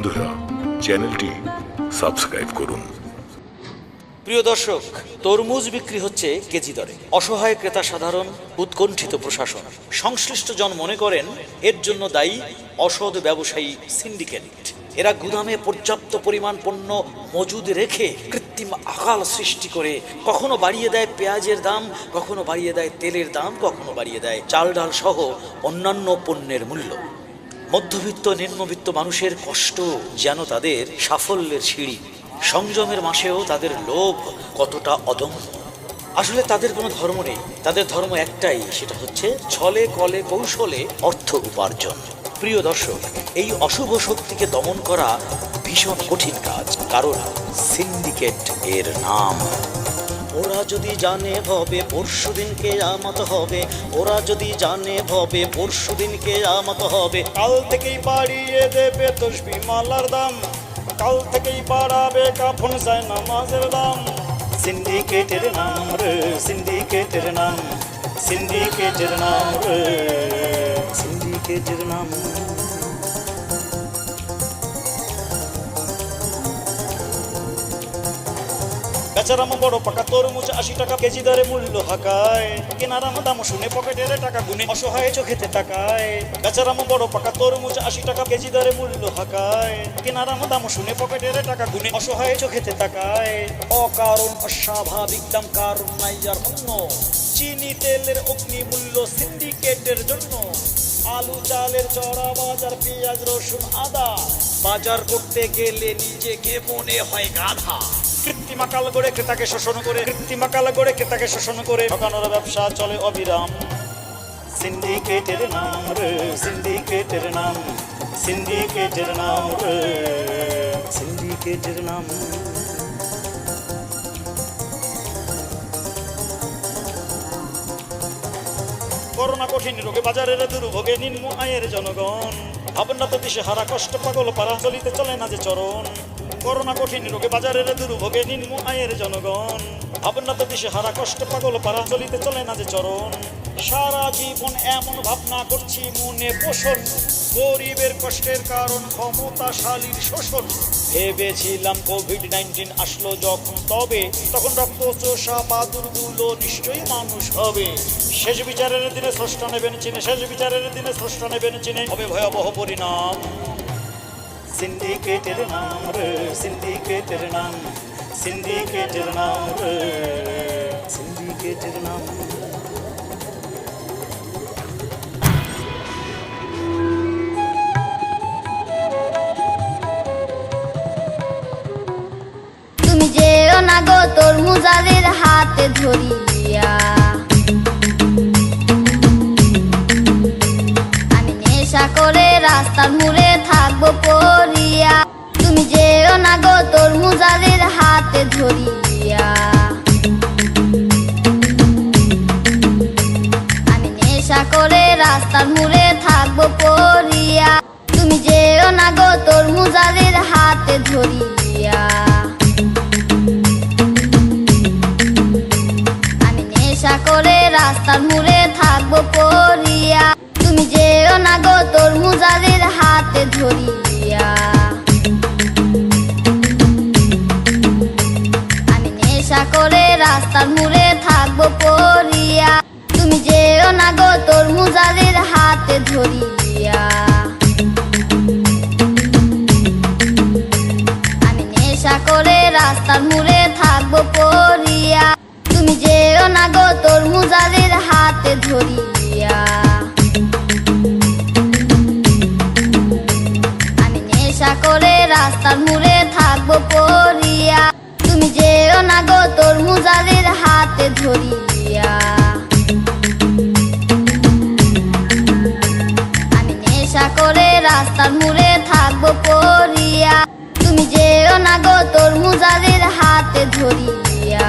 বন্ধুরা, চ্যানেলটি সাবস্ক্রাইব করুন। প্রিয় দর্শক, তরমুজ বিক্রি হচ্ছে কেজি দরে। অসহায় ক্রেতা সাধারণ, উৎকণ্ঠিত প্রশাসন। সংশ্লিষ্ট জন মনে করেন, এর জন্য দায়ী অসৎ ব্যবসায়ী সিন্ডিকেট। এরা গুদামে পর্যাপ্ত পরিমাণ পণ্য মজুদ রেখে কৃত্রিম আকাল সৃষ্টি করে কখনো বাড়িয়ে দেয় পেঁয়াজের দাম, কখনো বাড়িয়ে দেয় তেলের দাম, কখনো বাড়িয়ে দেয় চাল ডাল সহ অন্যান্য পণ্যের মূল্য। মধ্যবিত্ত, নিম্নবিত্ত মানুষের কষ্ট যেন তাদের সাফল্যের সিঁড়ি। সংযমের মাসেও তাদের লোভ কতটা অদম্য। আসলে তাদের কোনো ধর্ম নেই। তাদের ধর্ম একটাই, সেটা হচ্ছে ছলে, কলে, কৌশলে অর্থ উপার্জন। প্রিয় দর্শক, এই অশুভ শক্তিকে দমন করা ভীষণ কঠিন কাজ। কারণ সিন্ডিকেট এর নাম। ওরা যদি জানে ভবে পরশু দিনকে আমত হবে। ওরা যদি জানে ভবে পরশু দিনকে আমত হবে। কাল থেকেই বাড়িয়ে দেবে তসবি মালার দাম। কাল থেকেই বাড়াবে কাফন যায় নামাজের দাম। সিন্ডিকেটের নাম রে, সিন্ডিকেটের নাম। সিন্ডিকেটের নাম রে, সিন্ডিকেটের নাম। বেচারাম বড় পাকা তরমুজ আশি টাকা কেজি দরে মূল্য হাকায়। কেনারাম দাম শুনে পকেটের টাকা গুনে অসহায় চোখেতে তাকায়। বেচারাম বড় পাকা তরমুজ আশি টাকা কেজি দরে মূল্য হাকায়। কেনারাম দাম শুনে পকেটের টাকা গুনে অসহায় চোখেতে তাকায়। অকারণ, অস্বাভাবিক দাম কারণ নাই আর অন্য। চিনি তেলের অগ্নি মূল্য সিন্ডিকেটের জন্য। আলু চালের চড়া, বাজার পেঁয়াজ, রসুন, আদা। বাজার করতে গেলে নিজেকে মনে হয় গাধা। কৃত্রিমাকাল গড়ে ক্রেতাকে শোষণ করে কৃত্রিমাকাল গড়ে ক্রেতাকে শোষণ করে। ঠকানোর ব্যবসা চলে অবিরাম। সিন্ডিকেটের নাম রে, সিন্ডিকেটের নাম সিন্ডিকেটের নাম রে, সিন্ডিকেটের নাম। করোনা কঠিন রোগে বাজারের দুর্ভোগে নিম্ন আয়ের জনগণ। ভাবনা তো দিশে হারা কষ্ট পাগল পারা চলিতে চলে না যে চরণ। করোনা কঠিন রোগে বাজারের দুর্ভোগে নিম্ন আয়ের জনগণ। ভাবনা তো দিশে হারা কষ্ট পাগল পারা চলিতে চলে না যে চরণ। সারা জীবন এমন ভাবনা করছি মনে পোষণ। গরিবের কষ্টের কারণ, ক্ষমতাশালীর শোষণ। ভেবেছিলাম কোভিড নাইন্টিন আসলো যখন তবে, তখন রক্ত, চোষা, বাদুরগুলো নিশ্চয়ই মানুষ হবে। শেষ বিচারের দিনে স্রষ্টা নেবেন, চিনে শেষ বিচারের দিনে স্রষ্টা নেবেন, চিনে হবে ভয়াবহ পরিণাম। সিন্ডিকেটের নাম রে সিন্ডিকেটের নাম সিন্ডিকেটের নাম রে সিন্ডিকেটের নাম তুমি যেও না গো তোর মুজারের হাতে ধরিয়া। না গো তোর মুজারের হাতে ধরিয়া। আমি নেশা করে রাস্তার মুড়ে থাকব পরিয়া তুমি যেও না গো তোর মুজারের হাতে ধরিয়া। আমি নেশা করে রাস্তার মুড়ে থাকব পরিয়া তুমি যেও না গো তোর মুজারের হাতে ধরিয়া। পরিয়া তুমি যেও না গো তোর মুজারের হাতে ধরিয়া। আমি নেশা করে রাস্তার মুড়ে থাকব পরিয়া তুমি যেও না গো তোর হাতে ধরিয়া। করে রাস্তার মুড়ে থাকব পরিয়া তুমি যেও না গো তোর হাতে ধরিয়া। করে রাস্তার মুড়ে থাকব পরিয়া তুমি যেও না গো তোর মুজারের হাতে ধরিয়া।